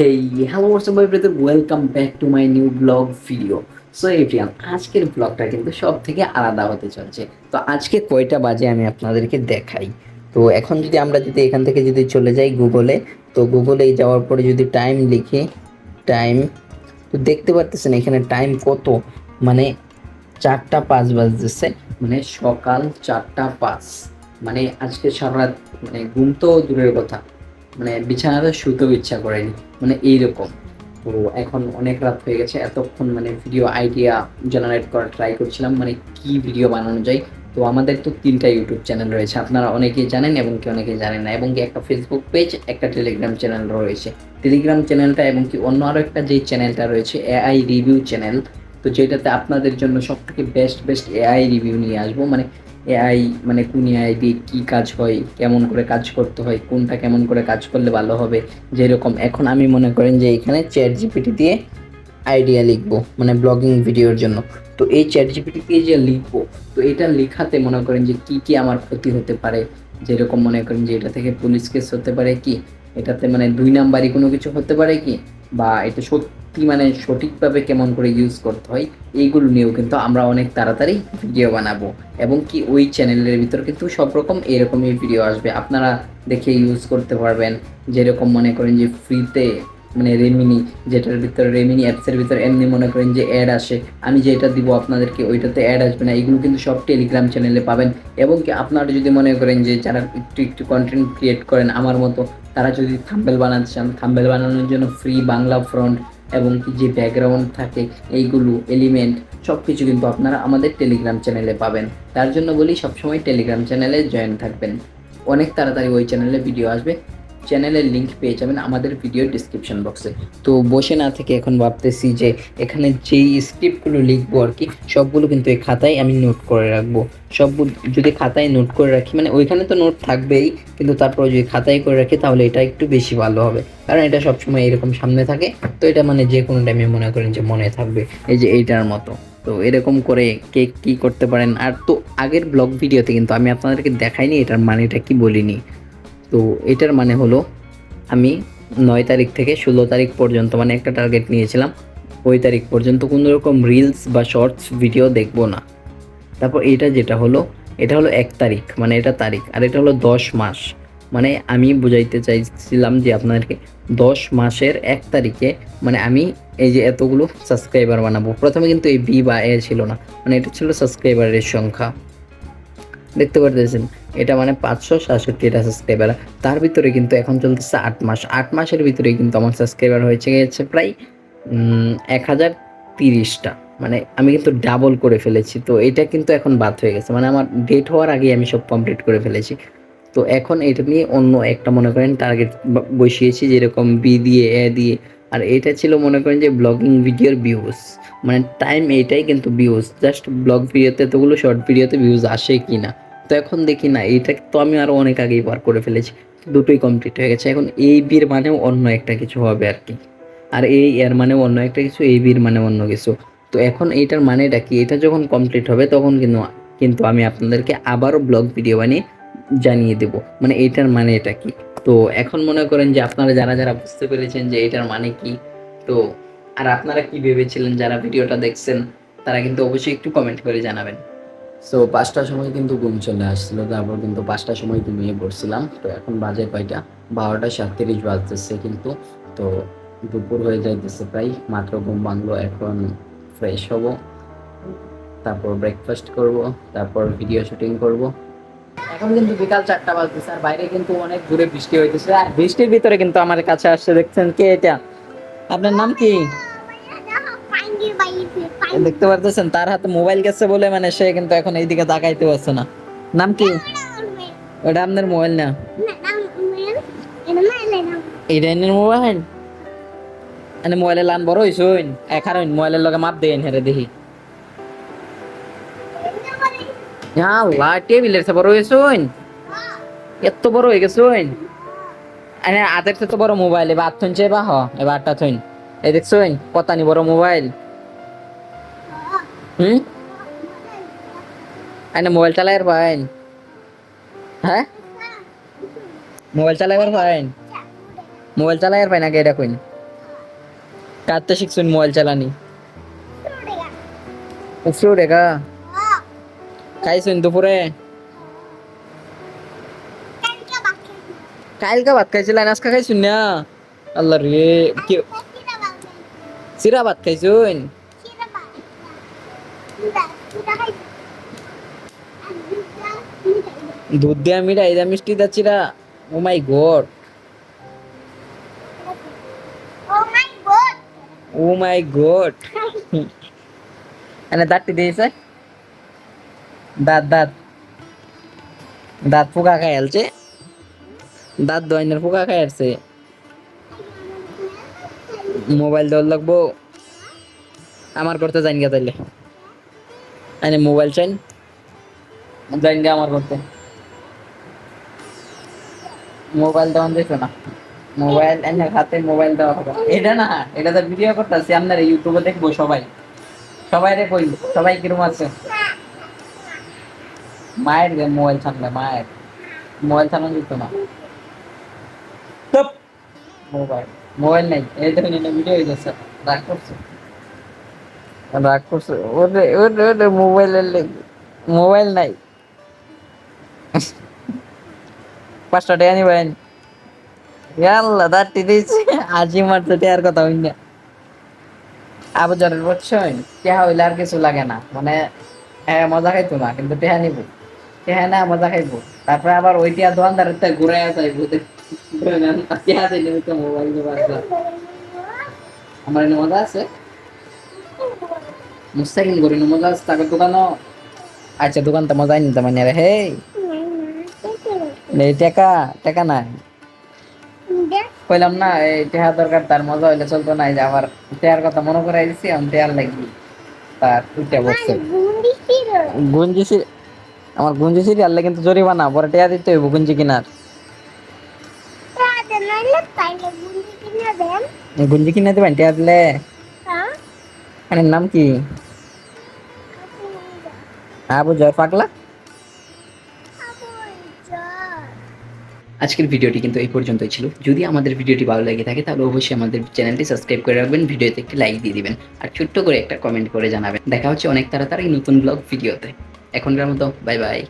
What's up my brother welcome back to my new vlog video. So everyone আজকের ব্লগটা কিন্তু সব থেকে আলাদা হতে চলছে। তো আজকে কয়টা বাজে আমি আপনাদেরকে দেখাই। তো এখন যদি আমরা যদি এখান থেকে যদি চলে যাই গুগলে তো গুগলে যাওয়ার পরে যদি টাইম লিখি টাইম তো দেখতে পারতেছেন এখানে টাইম কত? মানে চারটা পাঁচ বাজতেছে মানে সকাল চারটা পাঁচ। মানে আজকে সারা রাত মানে ঘুম তো দূরের কথা। মানে বিছানাতে শুতেও ইচ্ছা করেনি মানে এইরকম। তো এখন অনেক রাত হয়ে গেছে, এতক্ষণ মানে ভিডিও আইডিয়া জেনারেট করার ট্রাই করছিলাম মানে কি ভিডিও বানানো যায়। তো আমাদের তো তিনটা ইউটিউব চ্যানেল রয়েছে, আপনারা অনেকেই জানেন এবং কি অনেকেই জানেন না, এবং কি একটা ফেসবুক পেজ একটা টেলিগ্রাম চ্যানেল রয়েছে। টেলিগ্রাম চ্যানেলটা এবং কি অন্য আরও একটা যে চ্যানেলটা রয়েছে এআই রিভিউ চ্যানেল তো যেটাতে আপনাদের জন্য সব থেকে বেস্ট বেস্ট এআই রিভিউ নিয়ে আসব। মানে এআই মানে কোন এআই দিয়ে কী কাজ হয়, কেমন করে কাজ করতে হয়, কোনটা কেমন করে কাজ করলে ভালো হবে, যেরকম এখন আমি মনে করেন যে এখানে চ্যাট জিপিটি দিয়ে আইডিয়া লিখব মানে ব্লগিং ভিডিওর জন্য। তো এই চ্যাট জিপিটি দিয়ে যে লিখব, তো এটা লেখাতে মনে করেন যে কি কি আমার ক্ষতি হতে পারে, যেরকম মনে করেন যে এটা থেকে পুলিশ কেস হতে পারে কি, এটাতে মানে দুই নাম্বারই কোনো কিছু হতে পারে কি, বা এটা সত্যি মানে সঠিকভাবে কেমন করে ইউজ করতে হয়, এইগুলো নিয়েও কিন্তু আমরা অনেক তাড়াতাড়ি ভিডিও বানাবো। এবং কি ওই চ্যানেলের ভিতর কিন্তু সব রকম এরকমই ভিডিও আসবে। আপনারা দেখে ইউজ করতে পারবেন। যেরকম মনে করেন যে ফ্রিতে মানে রেমিনি যেটার ভিতরে রেমিনি অ্যাপসের ভিতরে এমনি মনে করেন যে অ্যাড আসে, আমি যেটা দিব আপনাদেরকে ওইটাতে অ্যাড আসবে না। এগুলো কিন্তু সব টেলিগ্রাম চ্যানেলে পাবেন। এবং কি আপনারা যদি মনে করেন যে যারা একটু একটু কন্টেন্ট ক্রিয়েট করেন আমার মতো, তারা যদি থাম্বেল বানাতে চান থাম্বেল বানানোর জন্য ফ্রি বাংলা ফ্রন্ট এবং কি যে ব্যাকগ্রাউন্ড থাকে, এইগুলো এলিমেন্ট সব কিছু কিন্তু আপনারা আমাদের টেলিগ্রাম চ্যানেলে পাবেন। তার জন্য বলি সবসময় টেলিগ্রাম চ্যানেলে জয়েন থাকবেন। অনেক তাড়াতাড়ি ওই চ্যানেলে ভিডিও আসবে। চ্যানেলের লিংক পেয়ে যাবেন আমাদের ভিডিও ডিসক্রিপশন বক্সে তো বসে না থেকে এখন ভাবতেছি যে এখানে যেই স্ক্রিপ্টগুলো লিখব আর কি, সবগুলো কিন্তু এই খাতায় আমি নোট করে রাখব। সবগুলো যদি খাতায় নোট করে রাখি মানে ওইখানে তো নোট থাকবেই, কিন্তু তারপর যদি খাতায় করে রাখি, তাহলে এটা একটু বেশি ভালো হবে। কারণ এটা সবসময় এরকম সামনে থাকে, তো এটা মানে যে কোনো টাইমে মনে করেন যে মনে থাকবে, এই যে এইটার মতো। তো এরকম করে কে কী করতে পারেন। আর তো আগের ব্লগ ভিডিওতে কিন্তু আমি আপনাদেরকে দেখাইনি, এটার মানেটা কি বলিনি। তো এটার মানে হলো আমি নয় তারিখ থেকে ষোলো তারিখ পর্যন্ত মানে একটা টার্গেট নিয়েছিলাম। ওই তারিখ পর্যন্ত কোনো রকম রিলস বা শর্টস ভিডিও দেখব না। তারপর এটা যেটা হলো, এটা হলো এক তারিখ মানে এটা তারিখ, আর এটা হলো দশ মাস। মানে আমি বুঝাইতে চাইছিলাম যে আপনাদেরকে দশ মাসের এক তারিখে মানে আমি এই যে এতগুলো সাবস্ক্রাইবার বানাবো। প্রথমে কিন্তু এই বি বা এ ছিল না মানে এটা ছিল সাবস্ক্রাইবারের সংখ্যা। দেখতে পারতেছেন? এটা মানে পাঁচশো সাতষট্টিটা সাবস্ক্রাইবার তার ভিতরে কিন্তু এখন চলতেছে আট মাস। আট মাসের ভিতরে কিন্তু আমার সাবস্ক্রাইবার হয়েছে গেছে প্রায় এক হাজার তিরিশটা। মানে আমি কিন্তু ডাবল করে ফেলেছি। তো এটা কিন্তু এখন বাদ হয়ে গেছে। মানে আমার ডেট হওয়ার আগেই আমি সব কমপ্লিট করে ফেলেছি। তো এখন এটা নিয়ে অন্য একটা মনে করেন টার্গেট বসিয়েছি যেরকম বি দিয়ে এ দিয়ে। আর এটা ছিল মনে করেন যে ব্লগিং ভিডিওর ভিউজ মানে টাইম এইটাই কিন্তু ভিউজ জাস্ট ব্লগ ভিডিওতে এতগুলো শর্ট ভিডিওতে ভিউজ আসে কি না তো এখন দেখি না, এইটা তো আমি আরও অনেক আগেই পার করে ফেলেছি। দুটোই কমপ্লিট হয়ে গেছে। এখন এই বির মানেও অন্য একটা কিছু হবে আর কি। আর এই এর মানে অন্য একটা কিছু এই বির মানে অন্য কিছু। তো এখন এইটার মানেটা কি? এটা যখন কমপ্লিট হবে, তখন কিন্তু কিন্তু আমি আপনাদেরকে আবারও ব্লগ ভিডিও বানিয়ে জানিয়ে দেব। মানে এইটার মানে এটা কি? তো এখন মনে করেন যে আপনারা যারা যারা বুঝতে পেরেছেন যে এটার মানে কি, তো আর আপনারা কি ভেবেছিলেন যারা ভিডিওটা দেখছেন, তারা কিন্তু অবশ্যই একটু কমেন্ট করে জানাবেন। সো পাঁচটার সময় কিন্তু ঘুম চলে আসছিল, তারপর কিন্তু পাঁচটার সময় ঘুমিয়ে পড়ছিলাম। তো এখন বাজে কয়টা? বারোটা সাতত্রিশ বাজতেছে কিন্তু। তো দুপুর হয়ে যাইতেছে প্রায়, মাত্র ঘুম ভাঙলো, এখন ফ্রেশ হব। তারপর ব্রেকফাস্ট করব, তারপর ভিডিও শুটিং করব। এখন কিন্তু বিকাল চারটা বাজতেছে, আর বাইরে কিন্তু অনেক দূরে বৃষ্টি হইতেছে। আর বৃষ্টির ভিতরে কিন্তু আমার কাছে আসছে, দেখছেন কে এটা? আপনার নাম কি? দেখতে পারতেছেন? তার হাতে মোবাইল গেছে বলে মানে সে কিন্তু এখন এইদিকে তাকাইতে পারছে না। নাম কি? ওটা আপনার মোবাইল না? এনের মোবাইল? এনে মোবাইলের লান বড় হইছুন এখার মোবাইলের লগে মাপ দেন হেরে দেখি। আল্লাহ টেবিলের সে বড় হয়েছুন এত বড় হয়ে গেছুন এনে আদের তো বড় মোবাইল এবার আট থইন বা হ এবার আটটা থইন। এই দেখছুন কতানি বড় মোবাইল। হুম? এনে মোবাইল চালাইর পাইন হ্যাঁ? মোবাইল চালাইবার পাইন মোবাইল চালাইবার পাইন আগে এটা কইন। কাটতে শিখছুন মোবাইল চালানি। উঠে গা। খাইছুন দুপুরে? কালকে ভাত খাইছিলেন আজকে খাইছুন না? আল্লাহ রে কি সিরা ভাত খাইছুন? দুধ দিয়া মিঠাই দিয়া মিষ্টি দিয়া চিরা, ও মাই গড। ও মাই গড। এনে দাঁতটি দিয়েছে। দাঁত দাঁত। দাঁত পোকা খাই আলছে। দাঁত দইনের পোকা খাই আসছে মোবাইল দেওয়ার লাগবো। আমার করতে জানি গা তাইলে। এনে মোবাইল চাইন জানি গা আমার করতে মোবাইল দেওয়ান দেখো না। মোবাইল এনে হাতে মোবাইল দেওয়া হবে। এটা না এটা তো ভিডিও করতেছি আপনার ইউটিউবে দেখব সবাই। সবাই রে কই সবাই কিরম আছে? মায়ের গে মোবাইল ছানলে মায়ের। মোবাইল ছানানো যেত না। মোবাইল মোবাইল নাই। এই দেখুন ভিডিও হয়ে যাচ্ছে রাগ করছে? রাগ করছে। ওরে ওরে ওরে মোবাইল নাই। পাঁচটা টাকা নিবেন ইয়াল্লা দাঁড়টি দিয়েছে আজই মারতে কথা হই না। টেহা হইলে আর কিছু লাগে না। মানে হ্যাঁ মজা খাইতো না, কিন্তু টেহা নিব। টেহা না, মজা খাইবো। তারপরে আবার ওই টিয়া দোকানদারের ঘুরে টেহা মোবাইল আমার মজা আছে? করি মজা তাকে দোকানও। আচ্ছা দোকান তো মজাই নিতে মানে রে হে এই টাকা টাকা নাই। কইলাম না এই টেহার দরকার তার মজা হইলে চলতো না যে আবার টেহার কথা মনে দিছি আমি টেহার লাগি তার উঠে বসছে। গুঞ্জি আমার গুঞ্জি সিরি আনলে কিন্তু জরিমানা পরে টেহা দিতে হইব গুঞ্জি কিনার। গুঞ্জি কিনে দেবেন টেহা দিলে? মানে নাম কি? আবু জয়, পাগলা? আজকের ভিডিওটি কিন্তু এই পর্যন্তই ছিল। যদি আমাদের ভিডিওটি ভালো লেগে থাকে, তাহলে অবশ্যই আমাদের চ্যানেলটি সাবস্ক্রাইব করে রাখবেন, ভিডিওতে একটি লাইক দিয়ে দিবেন, আর ছোট্ট করে একটা কমেন্ট করে জানাবেন। দেখা হচ্ছে অনেক তাড়াতাড়ি নতুন ব্লগ ভিডিওতে। এখনকার মতো, বাই বাই।